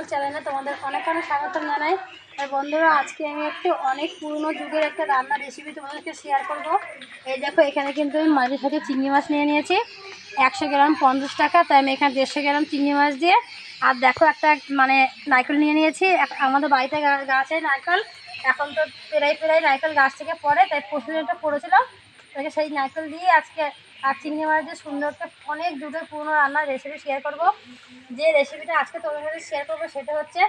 উদ্বঙ্গ চ্যানেলে তোমাদের অনেক অনেক স্বাগতম জানাই। আর বন্ধুরা, আজকে আমি একটু অনেক পুরনো যুগের একটা রান্নার রেসিপি তোমাদেরকে শেয়ার করব। এই দেখো, এখানে কিন্তু আমি মাঝের সাথে চিংড়ি মাছ নিয়ে নিয়েছি। একশো গ্রাম পঞ্চাশ টাকা, তাই আমি এখানে দেড়শো গ্রাম চিংড়ি মাছ দিয়ে। আর দেখো, একটা মানে নারকেল নিয়ে নিয়েছি। আমাদের বাড়িতে গাছে নারকেল, এখন তো প্রায় প্রায় নারকেল গাছ থেকে পড়ে, তাই পরশু একটা পড়েছিল। তাকে সেই নারকেল দিয়ে আজকে আর চিংড়ি মাছ দিয়ে সুন্দর একটা অনেক যুগের পুরনো রান্নার রেসিপি শেয়ার করব। যে রেসিপিটা আজকে তোমাদের সাথে শেয়ার করব সেটা হচ্ছে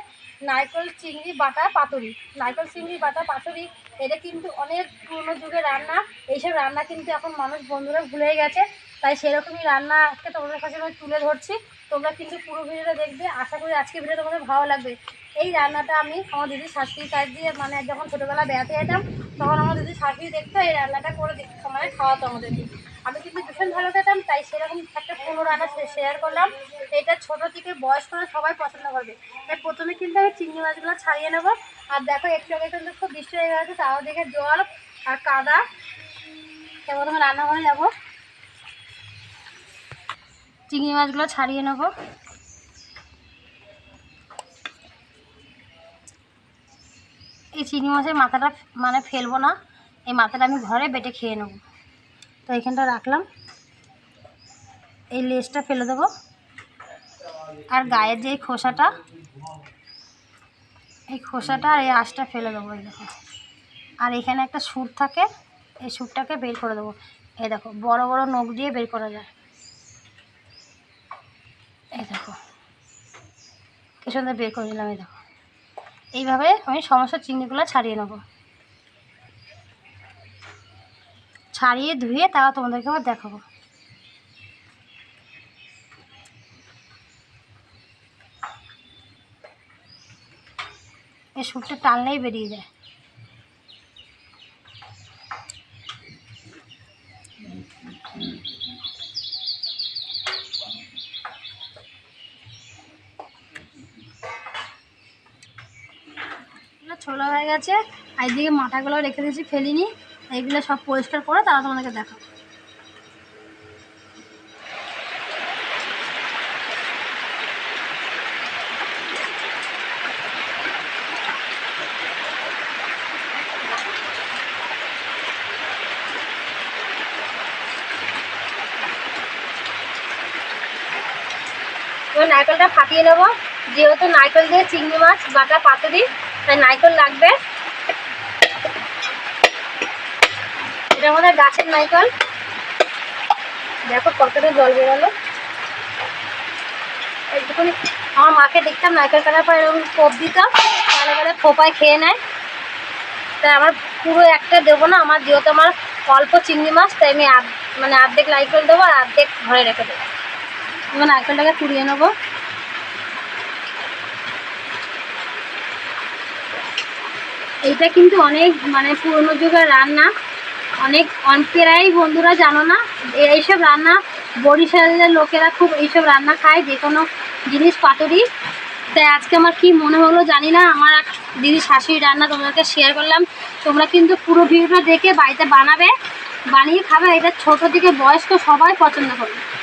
নারকেল চিংড়ি বাটা পাতুরি। নারকেল চিংড়ি বাটা পাতুরি, এটা কিন্তু অনেক পুরনো যুগের রান্না। এইসব রান্না কিন্তু এখন মানুষ বন্ধুরা ভুলে গেছে। তাই সেরকমই রান্না আজকে তোমাদের কাছে আমি তুলে ধরছি। তোমরা কিন্তু পুরো ভিডিওটা দেখবে। আশা করি আজকে ভিডিও তোমাদের ভালো লাগবে। এই রান্নাটা আমি আমার দিদি শাশুড়ি কাজ দিয়ে মানে যখন ছোটোবেলা বেড়াতে যেতাম, তখন আমার দিদি শাশুড়ি দেখতো এই রান্নাটা করে দেখতে সময় খাওয়াতো আমাদেরকে। আমি কিন্তু ভীষণ ভালো খেতাম, তাই সেরকম একটা পুরো রান্না শেয়ার করলাম। এটা ছোটো থেকে বয়স করে সবাই পছন্দ করবে। তাই প্রথমে কিন্তু আমি চিংড়ি মাছগুলো ছাড়িয়ে নেব। আর দেখো, একটু আগে কিন্তু খুব বৃষ্টি হয়ে গেছে, তাও দেখে জল আর কাদা। তাই প্রথমে রান্নাঘরে যাব। চিংড়ি মাছগুলো ছাড়িয়ে নেব। এই চিংড়ি মাছের মাথাটা মানে ফেলব না। এই মাথাটা আমি ঘরে বেটে খেয়ে নেব। তো এখানটা রাখলাম। এই লেজটা ফেলে দেবো। আর গায়ের যে খোসাটা, এই খোসাটা আর এই আঁশটা ফেলে দেবো এই দেখো। আর এখানে একটা সুর থাকে, এই সুরটাকে বের করে দেবো। এই দেখো, বড় বড় নখ দিয়ে বের করা যায়। এই দেখো, কি সুন্দর বের করে দিলাম এই দেখো। এইভাবে আমি সমস্ত চিংড়িগুলো ছাড়িয়ে নেব। ছাড়িয়ে ধুয়ে তাও তোমাদেরকে আবার দেখাবো। এই সুপটা টানলেই বেরিয়ে যায়। ছোলা হয়ে গেছে, আর এদিকে মাথাগুলো রেখে দিয়েছি, ফেলিনি। এইগুলো সব পরিষ্কার করে তারা তোমাদেরকে এবার নারকেলটা ফাটিয়ে নেব। যেহেতু নারকেল দিয়ে চিংড়ি মাছ, বাটা, পাতুরি, তাই নারকেল লাগবে। এটা আমাদের গাছের নারকেল। দেখো কতটা জল বেরোলো। এইটুকুনি আমার মাকে দেখতাম নারকেল কাটার পর এরকম কোপ দিতাম তাহলে বলে খোপায় খেয়ে নেয়। তাই আমার পুরো একটা দেবো না, আমার যেহেতু আমার অল্প চিংড়ি মাছ, তাই আমি মানে অর্ধেক নারকেল দেবো আর অর্ধেক ঘরে রেখে দেবো। এবার নারকেলটাকে কুড়িয়ে নেব। এইটা কিন্তু অনেক মানে পুরনো যুগের রান্না। অনেক অন- প্রায় বন্ধুরা জানো না? এইসব রান্না, বরিশালের লোকেরা খুব এইসব রান্না খায়, যে কোনো জিনিস, পাতুরি। তাই আজকে আমার কি মনে হলো জানি না, আমার এক দিদি শাশুড়ি রান্না তোমাদেরকে শেয়ার করলাম। তোমরা কিন্তু পুরো ভিডিওটা দেখে বাড়িতে বানাবে, বানিয়ে খাবে, এটা ছোট থেকে বয়স্ক সবাই পছন্দ করবে।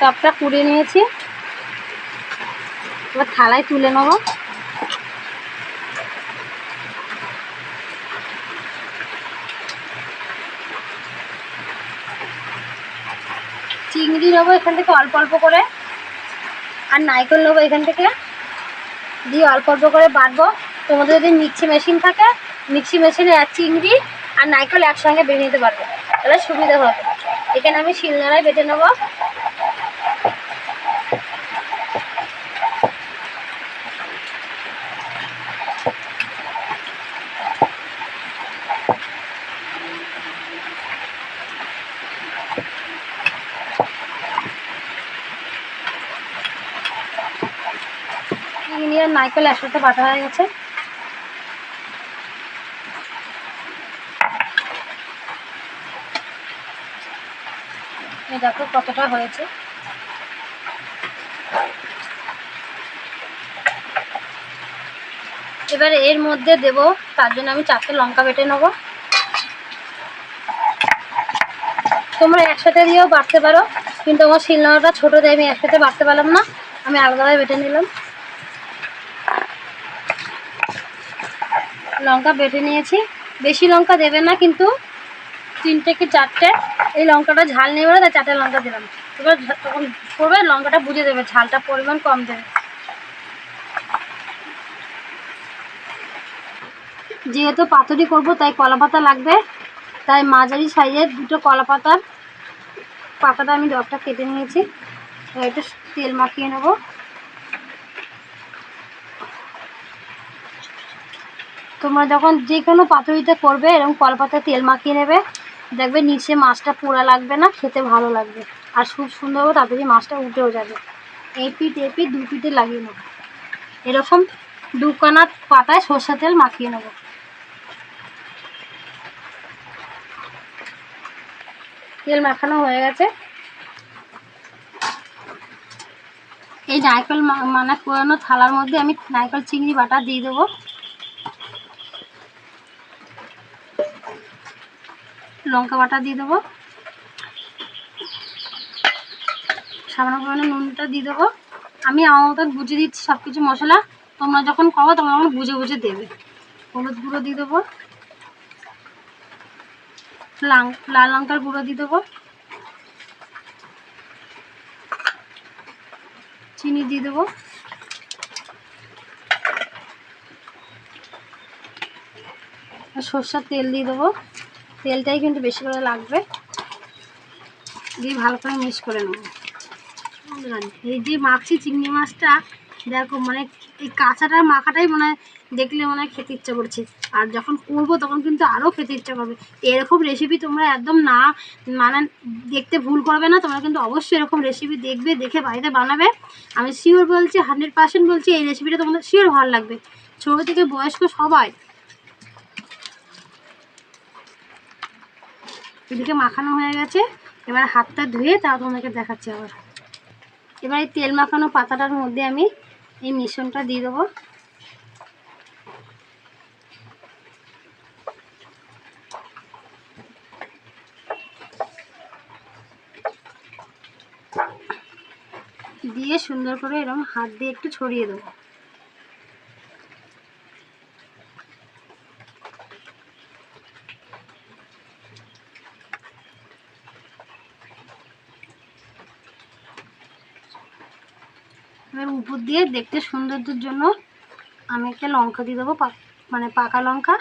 সবটা কুড়িয়ে নিয়েছি। এবার থালায় তুলে নেব। চিংড়ি নেব এখান থেকে অল্প অল্প করে, আর নারকেল নেব এখান থেকে। দিয়ে অল্প অল্প করে বাটবো। তোমাদের যদি মিক্সি মেশিন থাকে, মিক্সি মেশিনে এক চিংড়ি আর নারকেল একসঙ্গে বেটে নিতে পারব। তাহলে সুবিধা হবে। এখানে আমি শিলনোড়ায় বেটে নেব চিংড়ি আর নারকেল একসাথে বাটা হয়ে গেছে। দেখো কতটা হয়েছে। এবার এর মধ্যে দেব, তার জন্য আমি চারটে লঙ্কা বেটে নেব। তোমরা একসাথে দিয়েও বাড়তে পারো, কিন্তু আমার শিলনোড়াটা ছোটো, তাই আমি একসাথে বাড়তে পারলাম না। আমি আলাদাভাবে বেটে নিলাম। লঙ্কা বেটে নিয়েছি। বেশি লঙ্কা দেবে না, কিন্তু তিনটে কি চারটে? এই লঙ্কাটা ঝাল নেবে না চারটে লঙ্কা দিলাম। এবার তখন করবে, লঙ্কাটা বুঝে দেবে, ঝালটা পরিমাণ কম দেবে। যেহেতু পাতুরি করব, তাই কলা পাতা লাগবে। তাই মাঝারি সাইজের দুটো কলা পাতার পাতাটা আমি ডবটা কেটে নিয়েছি। একটু তেল মাখিয়ে নেব। তোমরা যখন যে কোনো পাতুরিতে করবে, এরকম কলা পাতায় তেল মাখিয়ে নেবে। দেখবে নিচে মাছটা পোড়া লাগবে না, খেতে ভালো লাগবে। আর খুব সুন্দরভাবে তাড়াতাড়ি মাছটা উঠেও যাবে। এই পিঠ এই পিঠ দু পিঠে লাগিয়ে নেব। এরকম দুখানা পাতায় সর্ষের তেল মাখিয়ে নেব। তেল মাখানো হয়ে গেছে। এই নারকেল মানে কোরানো থালার মধ্যে আমি নারকেল চিংড়ি বাটা দিয়ে দেবো। লঙ্কা বাটা দিয়ে দেবো। সামান্য পরিমাণে নুনটা দিয়ে দেবো। আমি আমার মতন বুঝে দিচ্ছি সব কিছু মশলা। তোমরা যখন করো তোমরা তখন বুঝে বুঝে দেবে। হলুদ গুঁড়ো দিয়ে দেবো। লাল লঙ্কার গুঁড়ো দিয়ে দেবো। চিনি দিয়ে দেবো। সর্ষের তেল দিয়ে দেবো। তেলটাই কিন্তু বেশি করে লাগবে। দিয়ে ভালো করে মিক্স করে নেব। এই যে মাখছি চিংড়ি মাছটা, দেখো মানে এই কাঁচাটা মাখাটাই মনে দেখলে মনে খেতে ইচ্ছা করছে। আর যখন করব তখন কিন্তু আরও খেতে ইচ্ছা করবে। এরকম রেসিপি তোমরা একদম না মানে দেখতে ভুল করবে না, তোমরা কিন্তু অবশ্যই এরকম রেসিপি দেখবে, দেখে বাড়িতে বানাবে। আমি শিওর বলছি হান্ড্রেড পার্সেন্ট বলছি, এই রেসিপিটা তোমাদের শিওর ভালো লাগবে। ছোটো থেকে বয়স্ক সবাই এদিকে মাখানো হয়ে গেছে। এবার হাতটা ধুয়ে তা তোমাদেরকে দেখাচ্ছি আবার। এবার এই তেল মাখানো পাতাটার মধ্যে আমি এই মিশ্রণটা দিয়ে দেবো। দিয়ে সুন্দর করে এরকম হাত দিয়ে একটু ছড়িয়ে দেবো এবার উপর দিয়ে দেখতে সৌন্দর্যের জন্য আমি একটা লঙ্কা দিয়ে দেবো মানে পাকা লঙ্কা।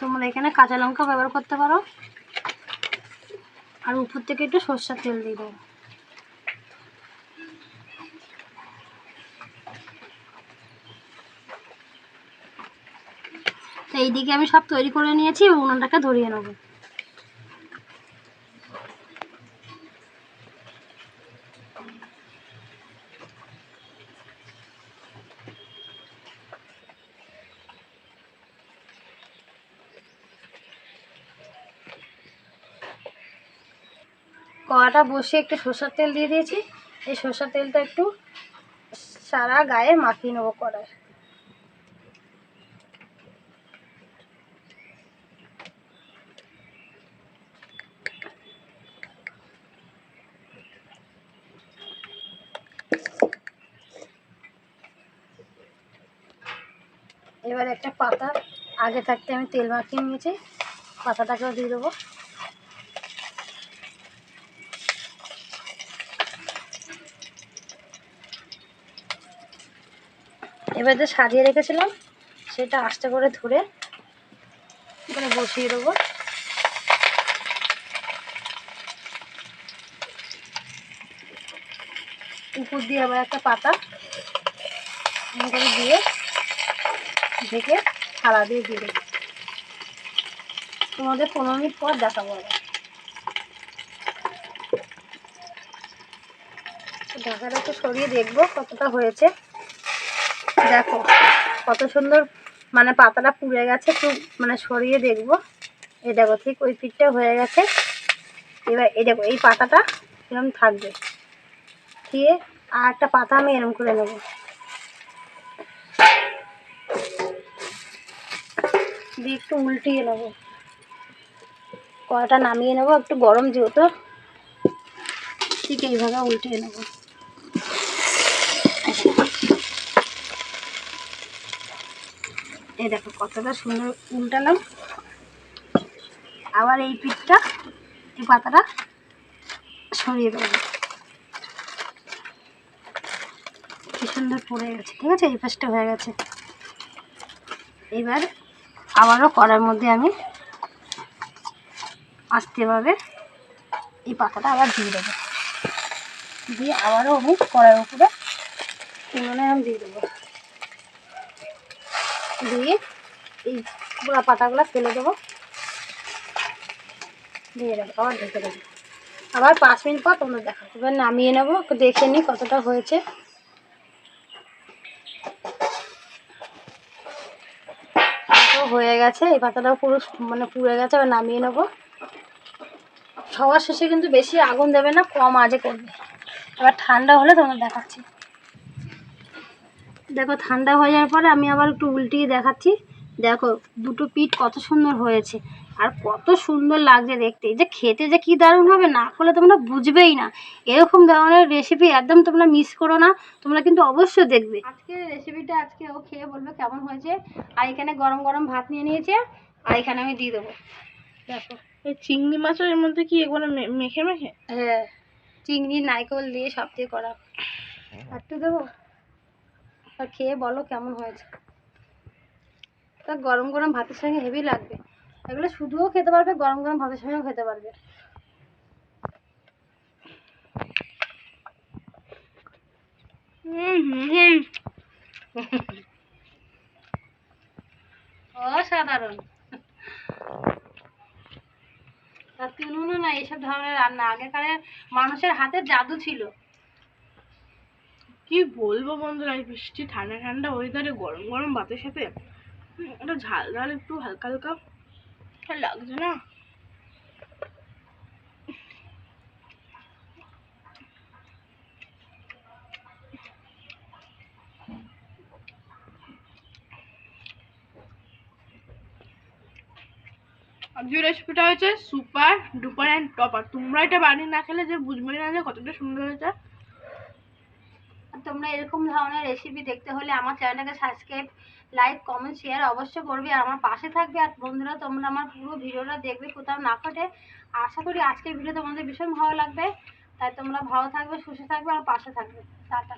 তোমরা এখানে কাঁচা লঙ্কা ব্যবহার করতে পারো। আর উপর থেকে একটু সর্ষের তেল দিয়ে দেবো। এইদিকে আমি সব তৈরি করে নিয়েছি উনুনটাকে ধরিয়ে নেব। কড়াটা বসিয়ে একটু সর্ষের তেল দিয়ে দিয়েছি। এই সর্ষের তেলটা একটু সারা গায়ে মাখিয়ে নেব কড়ায়। এবার একটা পাতা, আগে থাকতে আমি তেল মাখিয়ে নিয়েছি, পাতাটাকেও দিয়ে দেবো। যে সাজিয়ে রেখেছিলাম, সেটা আস্তে করে ধরে এখানে বসিয়ে দেবো। উপর দিয়ে আবার একটা পাতা করে দিয়ে ঢেকে থালা দিয়ে দিয়ে দেবো। তোমাদের পনেরো মিনিট পর দেখাবো আবার। ঢাকাটা একটু সরিয়ে দেখব কতটা হয়েছে। দেখো, কত সুন্দর মানে পাতাটা পুড়ে গেছে, একটু মানে সরিয়ে দেখব। এই দেখো, ঠিক ওই পিঠটা হয়ে গেছে। এবার এই দেখো, এই পাতাটা এরকম থাকবে। দিয়ে আর একটা পাতা আমি এরকম করে নেব। দিয়ে একটু উল্টিয়ে নেব। কড়াটা নামিয়ে নেব, একটু গরম যেহেতু, ঠিক এইভাবে উল্টিয়ে নেব। এই দেখো কতটা সুন্দর উল্টালাম। আবার এই পিঠটা, এই পাতাটা সরিয়ে দেবো। কি সুন্দর পড়ে গেছে, ঠিক আছে? এই পাশটা হয়ে গেছে। এবার আবারও করার মধ্যে আমি আস্তেভাবে এই পাতাটা আবার দিয়ে দেবো। দিয়ে আবারও আমি কড়ার উপরে উনুনে আমি দিয়ে দেবো। দিয়ে এই পুরো পাতাগুলো ফেলে দেবো। দিয়ে দেবো আবার ঢেকে দেবো। আবার পাঁচ মিনিট পর তোমরা দেখো এবার নামিয়ে নেব দেখে নিই কতটা হয়েছে। হয়ে গেছে, এই পাতাটাও পুরো মানে পুড়ে গেছে, এবার নামিয়ে নেব। সবার শেষে কিন্তু বেশি আগুন দেবে না, কম আজে করবে। এবার ঠান্ডা হলে তোমরা দেখাচ্ছি। দেখো ঠান্ডা হয়ে যাওয়ার পরে আমি আবার একটু উল্টিয়ে দেখাচ্ছি। দেখো দুটো পিঠ কত সুন্দর হয়েছে। আর কত সুন্দর লাগছে দেখতে। যে খেতে যে কি দারুণ হবে না করলে তোমরা বুঝবেই না। এরকম ধরনের রেসিপি একদম তোমরা মিস করো না। তোমরা কিন্তু অবশ্যই দেখবে। আজকের রেসিপিটা আজকে ও খেয়ে বলবে কেমন হয়েছে। আর এখানে গরম গরম ভাত নিয়ে নিয়েছে। আর এখানে আমি দিয়ে দেবো। দেখো। এই চিংড়ি মাছের মধ্যে কি এগুলো মে- মেখে মেখে হ্যাঁ। চিংড়ি নারকেল দিয়ে সব দিয়ে করা। একটু দেবো? আর খেয়ে বলো কেমন হয়েছে। তা গরম গরম ভাতের সঙ্গে হেভি লাগবে। এগুলো শুধুও খেতে পারবে, গরম গরম ভাতের সঙ্গেও খেতে পারবে। অসাধারণ। আর তুনুনও না এইসব ধরনের রান্না। আগেকারের মানুষের হাতে জাদু ছিল। কি বলব বন্ধুরা, এই বৃষ্টি, ঠান্ডা ঠান্ডা ওয়েদারে গরম গরম ভাতের সাথে একটা ঝাল ঝাল, একটু হালকা হালকা লাগছে না? আজকের রেসিপিটা হয়েছে সুপার ডুপার অ্যান্ড টপার তোমরা এটা বানিয়ে না খেলে যে বুঝবে না যে কতটা সুন্দর হয়েছে। তোমরা এরকম ধরনের রেসিপি দেখতে হলে আমার চ্যানেলটাকে সাবস্ক্রাইব লাইক কমেন্ট শেয়ার অবশ্যই করবে আর আমার পাশে থাকবে। আর বন্ধুরা, তোমরা আমার পুরো ভিডিওটা দেখবে কোথাও না কাটে আশা করি আজকের ভিডিও তোমাদের ভীষণ ভালো লাগবে। তাই তোমরা ভালো থাকবে, সুস্থ থাকবে আর পাশে থাকবে। টাটা।